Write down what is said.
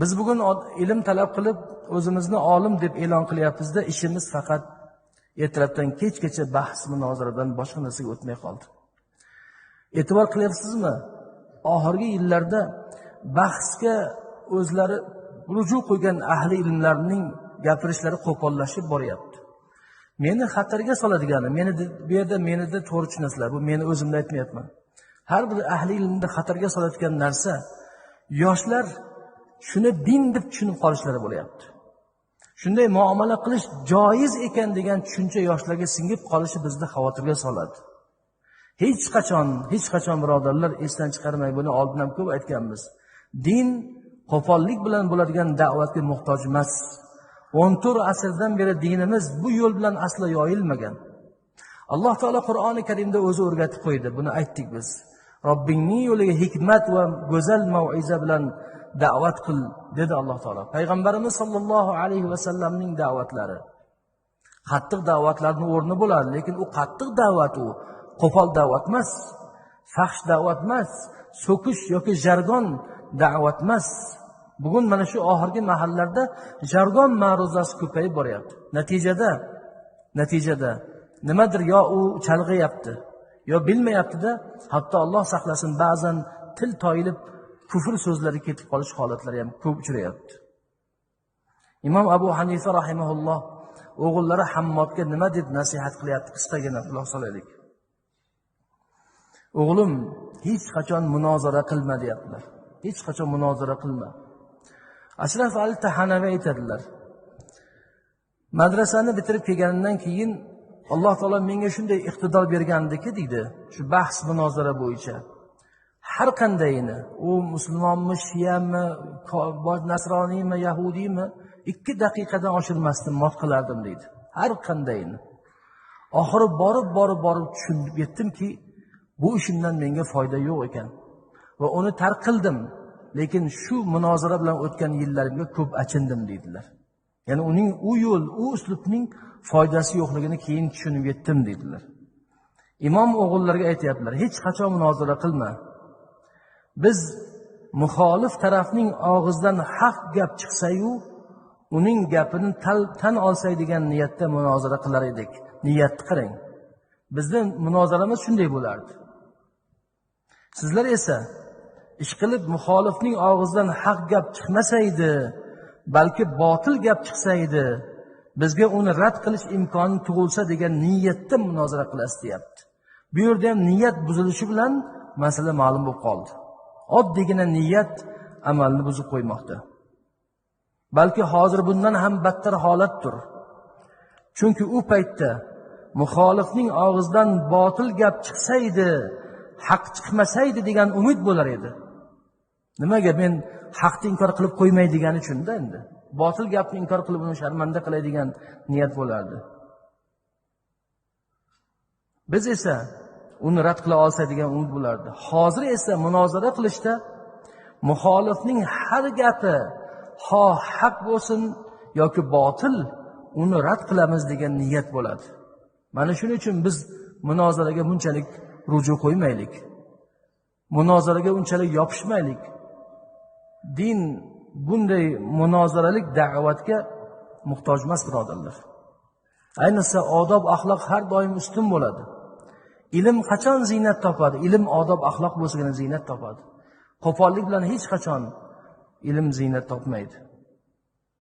biz bugun ilm talab qilib o'zimizni olim deb e'lon qilyapmizda ishimiz faqat ertalabdan kechgacha bahs munozaradan boshqa narsaga o'tmay qoldi. E'tibor qilyapsizmi? Oxirgi yillarda bahsga o'zlari ruju qo'ygan ahli ilmlarning gapirishlari qo'pollashib boryapti. Meni xatarga soladigani meni bu yerda menida to'g'ri tushunasizlar bu meni o'zimni aytmayapman. Har bir ahli ilmni xatarga solayotgan narsa yoshlar shuni din deb tushunib qolishlari bo'lyapti. Shunday muomala qilish joiz ekan degan tushuncha yoshlarga singib qolishi bizni xavotirga soladi. Hech qachon hech qachon birodarlar esdan chiqarmay buni oldin ham ko'p aytganmiz. Din qo'pollik bilan bo'ladigan da'vatga muhtoj emas. O'n to'rt asrdan beri dinimiz bu yo'l bilan aslo yoyilmagan. Alloh taolo qur'oni karimda o'zi o'rgatib qo'ydi. Buni aytdik biz. Robbingning yo'liga hikmat va go'zal maiza bilan da'vat qil dedi alloh taolo. Payg'ambarimiz sollallohu alayhi vasallamning da'vatlari. Qattiq da'vatlarni o'rni bo'ladi lekin u qattiq da'vat u. Qo'pol da'vat emas fahsh da'vat emas so'kish yoki jargon da'vat emas. Bugun mana shu oxirgi mahallarda jargon ma'ruzasi ko'payib boryapti. Natijada natijada nimadir yo u chalg'iyapti yo bilmayaptida hatto alloh saqlasin ba'zan til toyilib kufr so'zlari ketib qolish holatlari ham ko'p uchrayapti. Imom abu hanifa rahimaulloh o'g'illari hammodga nima deb nasihat qilyapti qisqagina quloq solaylik. O'g'lim hech qachon munozara qilma deyaptilar. Hech qachon munozara qilma. Ashraf ali tahanaviy aytadilar madrasani bitirib kelganimdan keyin alloh taolo menga shunday iqtidor bergandiki deydi shu bahs munozara bo'yicha. Har qandayini? U musulmonmi shiyami nasroniymi yahudiymi? Ikki daqiqadan oshirmasdan mot qilardim deydi. Har qandayini. Oxiri borib borib borib tushunib yetdimki bu ishimdan menga foyda yo'q ekan. Va uni tark qildim. Lekin shu munozara bilan o'tgan yillarimga ko'p achindim deydilar. Ya'ni uning u yo'l u uslubning foydasi yo'qligini keyin tushunib yetdim deydilar. Imom o'g'illarga aytyaptilar hech qachon munozara qilma. Biz muxolif tarafning og'zidan haq gap chiqsayu uning gapini tan olsak degan niyatda munozara qilar edik. Niyatni qarang. Bizni munozaramiz shunday bo'lardi. Sizlar esa ishqilib muxolifning og'zidan haq gap chiqmasa edi balki botil gap chiqsa edi bizga uni rad qilish imkoni tug'ilsa degan niyatda munozara qilasiz deyapti. Bu yerda ham niyat buzilishi bilan masala ma'lum bo'lib qoldi. Oddiygina niyat amalni buzib qo'ymoqda. Balki hozir bundan ham battar holatdir. Chunki u paytda muxolifning og'zidan botil gap chiqsaydi haq chiqmasaydi degan umid bo'lar edi. Nimaga men haqni inkor qilib qo'ymay degani uchunda endi botil gapni inkor qilib uni sharmanda qilay degan niyat bo'lardi. Biz esa uni rad qila olsaydigan umid bo'lardi. Hozir esa munozara qilishda muxolifning har gapi ho haq bo'lsin yoki botil uni rad qilamiz degan niyat bo'ladi. Mana shuning uchun biz munozaraga bunchalik ruju qo'ymaylik. Munozaraga unchalik yopishmaylik. Din bunday munozaralik da'vatga muhtoj emas birodarlar. Ayniqsa odob axloq har doim ustun bo'ladi. Ilm qachon ziynat topadi? Ilm odob axloq bo'lsagina ziynat topadi. Qo'pollik bilan hech qachon ilm ziynat topmaydi.